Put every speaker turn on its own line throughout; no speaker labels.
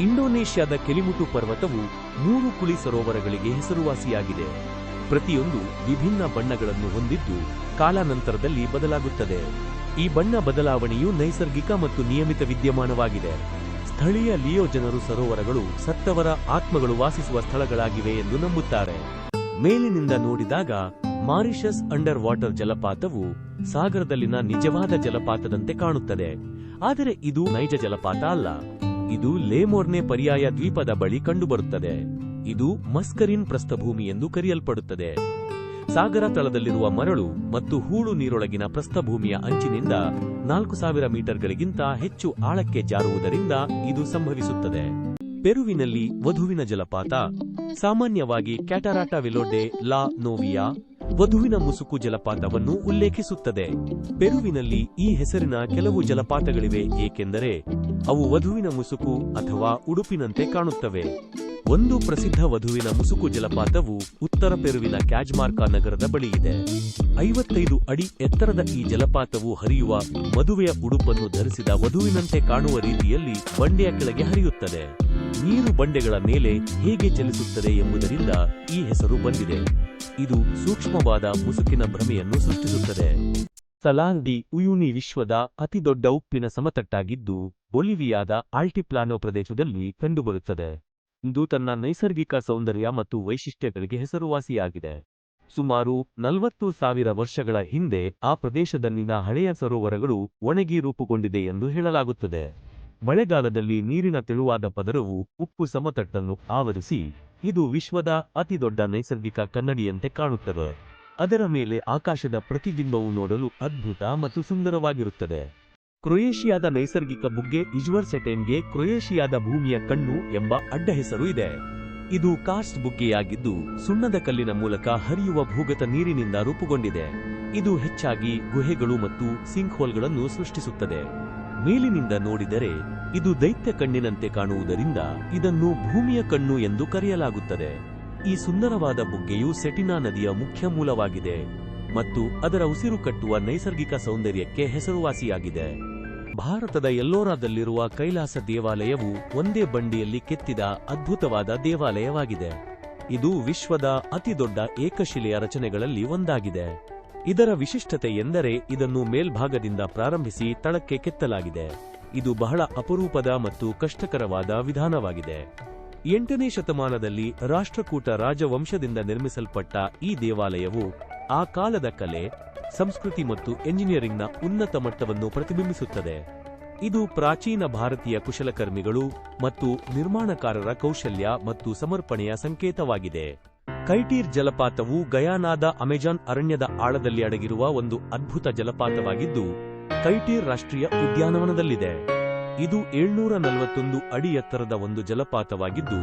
ಇಂಡೋನೇಷ್ಯಾದ ಕೆಲಿಮುಟು ಪರ್ವತವು ಮೂರು ಕುಳಿ ಸರೋವರಗಳಿಗೆ ಹೆಸರುವಾಸಿಯಾಗಿದೆ. ಪ್ರತಿಯೊಂದು ವಿಭಿನ್ನ ಬಣ್ಣಗಳನ್ನು ಹೊಂದಿದ್ದು ಕಾಲಾನಂತರದಲ್ಲಿ ಬದಲಾಗುತ್ತದೆ. ಈ ಬಣ್ಣ ಬದಲಾವಣೆಯು ನೈಸರ್ಗಿಕ ಮತ್ತು ನಿಯಮಿತ ವಿದ್ಯಮಾನವಾಗಿದೆ. ಸ್ಥಳೀಯ ಲಿಯೋ ಜನರು ಸರೋವರಗಳು ಸತ್ತವರ ಆತ್ಮಗಳು ವಾಸಿಸುವ ಸ್ಥಳಗಳಾಗಿವೆ ಎಂದು ನಂಬುತ್ತಾರೆ. ಮೇಲಿನಿಂದ ನೋಡಿದಾಗ ಮಾರಿಷಸ್ ಅಂಡರ್ ವಾಟರ್ ಜಲಪಾತವು ಸಾಗರದಲ್ಲಿನ ನಿಜವಾದ ಜಲಪಾತದಂತೆ ಕಾಣುತ್ತದೆ. ಆದರೆ ಇದು ನೈಜ ಜಲಪಾತ ಅಲ್ಲ. ಇದು ಲೇಮೋರ್ನೆ ಪರ್ಯಾಯ ದ್ವೀಪದ ಬಳಿ ಕಂಡುಬರುತ್ತದೆ. ಇದು ಮಸ್ಕರಿನ್ ಪ್ರಸ್ಥಭೂಮಿ ಎಂದು ಕರೆಯಲ್ಪಡುತ್ತದೆ. ಸಾಗರ ತಳದಲ್ಲಿರುವ ಮರಳು ಮತ್ತು ಹೂಳು ನೀರೊಳಗಿನ ಪ್ರಸ್ಥಭೂಮಿಯ ಅಂಚಿನಿಂದ ನಾಲ್ಕು ಸಾವಿರ ಮೀಟರ್ಗಳಿಗಿಂತ ಹೆಚ್ಚು ಆಳಕ್ಕೆ ಜಾರುವುದರಿಂದ ಇದು ಸಂಭವಿಸುತ್ತದೆ. ಪೆರುವಿನಲ್ಲಿ ವಧುವಿನ ಜಲಪಾತ, ಸಾಮಾನ್ಯವಾಗಿ ಕ್ಯಾಟರಾಟಾ ವಿಲೋಡೆ ಲಾ ನೋವಿಯಾ ವಧುವಿನ ಮುಸುಕು ಜಲಪಾತವನ್ನು ಉಲ್ಲೇಖಿಸುತ್ತದೆ. ಪೆರುವಿನಲ್ಲಿ ಈ ಹೆಸರಿನ ಕೆಲವು ಜಲಪಾತಗಳಿವೆ, ಏಕೆಂದರೆ ಅವು ವಧುವಿನ ಮುಸುಕು ಅಥವಾ ಉಡುಪಿನಂತೆ ಕಾಣುತ್ತವೆ. ಒಂದು ಪ್ರಸಿದ್ಧ ವಧುವಿನ ಮುಸುಕು ಜಲಪಾತವು ಉತ್ತರ ಪೆರುವಿನ ಕ್ಯಾಜ್ಮಾರ್ಕಾ ನಗರದ ಬಳಿ ಇದೆ ಐವತ್ತೈದು ಅಡಿ ಎತ್ತರದ ಈ ಜಲಪಾತವು ಹರಿಯುವ ಮದುವೆಯ ಉಡುಪನ್ನು ಧರಿಸಿದ ವಧುವಿನಂತೆ ಕಾಣುವ ರೀತಿಯಲ್ಲಿ ಬಂಡೆಯ ಕೆಳಗೆ ಹರಿಯುತ್ತದೆ. ನೀರು ಬಂಡೆಗಳ ಮೇಲೆ ಹೇಗೆ ಚಲಿಸುತ್ತದೆ ಎಂಬುದರಿಂದ ಈ ಹೆಸರು ಬಂದಿದೆ. ಇದು ಸೂಕ್ಷ್ಮವಾದ ಮುಸುಕಿನ ಭ್ರಮೆಯನ್ನು ಸೃಷ್ಟಿಸುತ್ತದೆ. ಸಲಾನ್ ಡಿ ಉಯುನಿ ವಿಶ್ವದ ಅತಿದೊಡ್ಡ ಉಪ್ಪಿನ ಸಮತಟ್ಟಾಗಿದ್ದು, ಬೊಲಿವಿಯಾದ ಆಲ್ಟಿಪ್ಲಾನೋ ಪ್ರದೇಶದಲ್ಲಿ ಕಂಡುಬರುತ್ತದೆ. ಇದು ತನ್ನ ನೈಸರ್ಗಿಕ ಸೌಂದರ್ಯ ಮತ್ತು ವೈಶಿಷ್ಟ್ಯಗಳಿಗೆ ಹೆಸರುವಾಸಿಯಾಗಿದೆ. ಸುಮಾರು ನಲವತ್ತು ಸಾವಿರ ವರ್ಷಗಳ ಹಿಂದೆ ಆ ಪ್ರದೇಶದಲ್ಲಿನ ಹಳೆಯ ಸರೋವರಗಳು ಒಣಗಿ ರೂಪುಗೊಂಡಿದೆ ಎಂದು ಹೇಳಲಾಗುತ್ತದೆ. ಮಳೆಗಾಲದಲ್ಲಿ ನೀರಿನ ತೆಳುವಾದ ಪದರವು ಉಪ್ಪು ಸಮತಟ್ಟನ್ನು ಆವರಿಸಿ ಇದು ವಿಶ್ವದ ಅತಿದೊಡ್ಡ ನೈಸರ್ಗಿಕ ಕನ್ನಡಿಯಂತೆ ಕಾಣುತ್ತದೆ. ಅದರ ಮೇಲೆ ಆಕಾಶದ ಪ್ರತಿಬಿಂಬವು ನೋಡಲು ಅದ್ಭುತ ಮತ್ತು ಸುಂದರವಾಗಿರುತ್ತದೆ. ಕ್ರೊಯೇಷಿಯಾದ ನೈಸರ್ಗಿಕ ಬುಗ್ಗೆ ಇಜ್ವರ್ ಸೆಟೆನ್ಗೆ ಕ್ರೊಯೇಷಿಯಾದ ಭೂಮಿಯ ಕಣ್ಣು ಎಂಬ ಅಡ್ಡ ಹೆಸರು ಇದೆ. ಇದು ಕಾಸ್ಟ್ ಬುಗ್ಗೆಯಾಗಿದ್ದು ಸುಣ್ಣದ ಕಲ್ಲಿನ ಮೂಲಕ ಹರಿಯುವ ಭೂಗತ ನೀರಿನಿಂದ ರೂಪುಗೊಂಡಿದೆ. ಇದು ಹೆಚ್ಚಾಗಿ ಗುಹೆಗಳು ಮತ್ತು ಸಿಂಕ್ ಹೋಲ್ಗಳನ್ನು ಸೃಷ್ಟಿಸುತ್ತದೆ. ಮೇಲಿನಿಂದ ನೋಡಿದರೆ ಇದು ದೈತ್ಯ ಕಣ್ಣಿನಂತೆ ಕಾಣುವುದರಿಂದ ಇದನ್ನು ಭೂಮಿಯ ಕಣ್ಣು ಎಂದು ಕರೆಯಲಾಗುತ್ತದೆ. ಈ ಸುಂದರವಾದ ಬುಗ್ಗೆಯು ಸೆಟಿನಾ ನದಿಯ ಮುಖ್ಯ ಮೂಲವಾಗಿದೆ ಮತ್ತು ಅದರ ಉಸಿರು ಕಟ್ಟುವ ನೈಸರ್ಗಿಕ ಸೌಂದರ್ಯಕ್ಕೆ ಹೆಸರುವಾಸಿಯಾಗಿದೆ. ಭಾರತದ ಎಲ್ಲೋರಾದಲ್ಲಿರುವ ಕೈಲಾಸ ದೇವಾಲಯವು ಒಂದೇ ಬಂಡಿಯಲ್ಲಿ ಕೆತ್ತಿದ ಅದ್ಭುತವಾದ ದೇವಾಲಯವಾಗಿದೆ. ಇದು ವಿಶ್ವದ ಅತಿದೊಡ್ಡ ಏಕಶಿಲೆಯ ರಚನೆಗಳಲ್ಲಿ ಒಂದಾಗಿದೆ. ಇದರ ವಿಶಿಷ್ಟತೆ ಎಂದರೆ ಇದನ್ನು ಮೇಲ್ಭಾಗದಿಂದ ಪ್ರಾರಂಭಿಸಿ ತಳಕ್ಕೆ ಕೆತ್ತಲಾಗಿದೆ. ಇದು ಬಹಳ ಅಪರೂಪದ ಮತ್ತು ಕಷ್ಟಕರವಾದ ವಿಧಾನವಾಗಿದೆ. ಎಂಟನೇ ಶತಮಾನದಲ್ಲಿ ರಾಷ್ಟ್ರಕೂಟ ರಾಜವಂಶದಿಂದ ನಿರ್ಮಿಸಲ್ಪಟ್ಟ ಈ ದೇವಾಲಯವು ಆ ಕಾಲದ ಕಲೆ, ಸಂಸ್ಕೃತಿ ಮತ್ತು ಎಂಜಿನಿಯರಿಂಗ್ನ ಉನ್ನತ ಮಟ್ಟವನ್ನು ಪ್ರತಿಬಿಂಬಿಸುತ್ತದೆ. ಇದು ಪ್ರಾಚೀನ ಭಾರತೀಯ ಕುಶಲಕರ್ಮಿಗಳು ಮತ್ತು ನಿರ್ಮಾಣಕಾರರ ಕೌಶಲ್ಯ ಮತ್ತು ಸಮರ್ಪಣೆಯ ಸಂಕೇತವಾಗಿದೆ. ಕೈಟೀರ್ ಜಲಪಾತವು ಗಯಾನಾದ ಅಮೆಜಾನ್ ಅರಣ್ಯದ ಆಳದಲ್ಲಿ ಅಡಗಿರುವ ಒಂದು ಅದ್ಭುತ ಜಲಪಾತವಾಗಿದ್ದು ಕೈಟೀರ್ ರಾಷ್ಟ್ರೀಯ ಉದ್ಯಾನವನದಲ್ಲಿದೆ. ಇದು ಏಳ್ನೂರ ನಲವತ್ತೊಂದು ಅಡಿ ಎತ್ತರದ ಒಂದು ಜಲಪಾತವಾಗಿದ್ದು,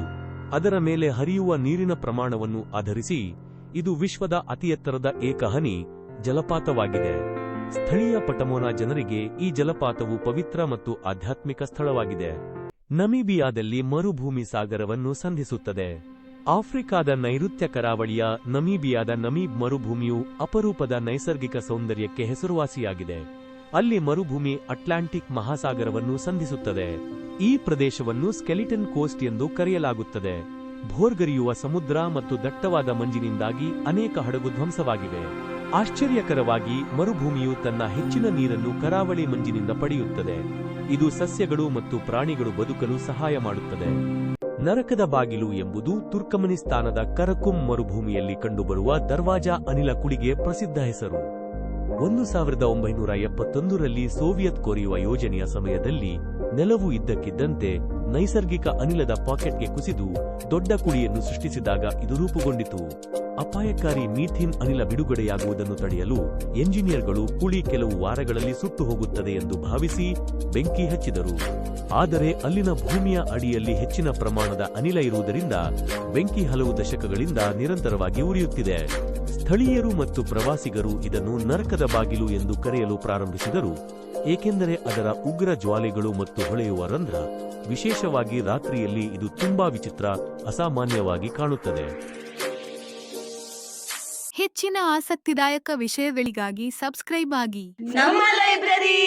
ಅದರ ಮೇಲೆ ಹರಿಯುವ ನೀರಿನ ಪ್ರಮಾಣವನ್ನು ಆಧರಿಸಿ ಇದು ವಿಶ್ವದ ಅತಿ ಎತ್ತರದ ಏಕಹನಿ ಜಲಪಾತವಾಗಿದೆ. ಸ್ಥಳೀಯ ಪಟಮೋನಾ ಜನರಿಗೆ ಈ ಜಲಪಾತವು ಪವಿತ್ರ ಮತ್ತು ಆಧ್ಯಾತ್ಮಿಕ ಸ್ಥಳವಾಗಿದೆ. ನಮೀಬಿಯಾದಲ್ಲಿ ಮರುಭೂಮಿ ಸಾಗರವನ್ನು ಸಂಧಿಸುತ್ತದೆ. ಆಫ್ರಿಕಾದ ನೈಋತ್ಯ ಕರಾವಳಿಯ ನಮೀಬಿಯಾದ ನಮೀಬ್ ಮರುಭೂಮಿಯು ಅಪರೂಪದ ನೈಸರ್ಗಿಕ ಸೌಂದರ್ಯಕ್ಕೆ ಹೆಸರುವಾಸಿಯಾಗಿದೆ. ಅಲ್ಲಿ ಮರುಭೂಮಿ ಅಟ್ಲಾಂಟಿಕ್ ಮಹಾಸಾಗರವನ್ನು ಸಂಧಿಸುತ್ತದೆ. ಈ ಪ್ರದೇಶವನ್ನು ಸ್ಕೆಲಿಟನ್ ಕೋಸ್ಟ್ ಎಂದು ಕರೆಯಲಾಗುತ್ತದೆ. ಭೋರ್ಗರಿಯುವ ಸಮುದ್ರ ಮತ್ತು ದಟ್ಟವಾದ ಮಂಜಿನಿಂದಾಗಿ ಅನೇಕ ಹಡಗು ಧ್ವಂಸವಾಗಿವೆ. ಆಶ್ಚರ್ಯಕರವಾಗಿ, ಮರುಭೂಮಿಯು ತನ್ನ ಹೆಚ್ಚಿನ ನೀರನ್ನು ಕರಾವಳಿ ಮಂಜಿನಿಂದ ಪಡೆಯುತ್ತದೆ. ಇದು ಸಸ್ಯಗಳು ಮತ್ತು ಪ್ರಾಣಿಗಳು ಬದುಕಲು ಸಹಾಯ ಮಾಡುತ್ತದೆ. ನರಕದ ಬಾಗಿಲು ಎಂಬುದು ತುರ್ಕಮನಿಸ್ತಾನದ ಕರಕುಂ ಮರುಭೂಮಿಯಲ್ಲಿ ಕಂಡುಬರುವ ದರ್ವಾಜಾ ಅನಿಲ ಕುಡಿಗೆ ಪ್ರಸಿದ್ಧ ಹೆಸರು. ಒಂದು ಸಾವಿರದ ಒಂಬೈನೂರ ಎಪ್ಪತ್ತೊಂದರಲ್ಲಿ ಸೋವಿಯತ್ ಕೊರೆಯುವ ಯೋಜನೆಯ ಸಮಯದಲ್ಲಿ ನೆಲವು ಇದ್ದಕ್ಕಿದ್ದಂತೆ ನೈಸರ್ಗಿಕ ಅನಿಲದ ಪಾಕೆಟ್ಗೆ ಕುಸಿದು ದೊಡ್ಡ ಕುಳಿಯನ್ನು ಸೃಷ್ಟಿಸಿದಾಗ ಇದು ರೂಪುಗೊಂಡಿತು. ಅಪಾಯಕಾರಿ ಮೀಥೇನ್ ಅನಿಲ ಬಿಡುಗಡೆಯಾಗುವುದನ್ನು ತಡೆಯಲು ಎಂಜಿನಿಯರ್ಗಳು ಕುಳಿ ಕೆಲವು ವಾರಗಳಲ್ಲಿ ಸುಟ್ಟು ಹೋಗುತ್ತದೆ ಎಂದು ಭಾವಿಸಿ ಬೆಂಕಿ ಹಚ್ಚಿದರು. ಆದರೆ ಅಲ್ಲಿನ ಭೂಮಿಯ ಅಡಿಯಲ್ಲಿ ಹೆಚ್ಚಿನ ಪ್ರಮಾಣದ ಅನಿಲ ಇರುವುದರಿಂದ ಬೆಂಕಿ ಹಲವು ದಶಕಗಳಿಂದ ನಿರಂತರವಾಗಿ ಉರಿಯುತ್ತಿದೆ. ಸ್ಥಳೀಯರು ಮತ್ತು ಪ್ರವಾಸಿಗರು ಇದನ್ನು ನರಕದ ಬಾಗಿಲು ಎಂದು ಕರೆಯಲು ಪ್ರಾರಂಭಿಸಿದರು ಏಕೆಂದರೆ ಅದರ ಉಗ್ರ ಜ್ವಾಲೆಗಳು ಮತ್ತು ಹೊಳೆಯುವ ರಂಧ್ರ ವಿಶೇಷವಾಗಿ ರಾತ್ರಿಯಲ್ಲಿ ಇದು ತುಂಬಾ ವಿಚಿತ್ರ ಅಸಾಮಾನ್ಯವಾಗಿ ಕಾಣುತ್ತದೆ.
ಹೆಚ್ಚಿನ ಆಸಕ್ತಿದಾಯಕ ವಿಷಯಗಳಿಗಾಗಿ ಸಬ್ಸ್ಕ್ರೈಬ್ ಆಗಿ.
ನಮ್ಮ ಲೈಬ್ರರಿ!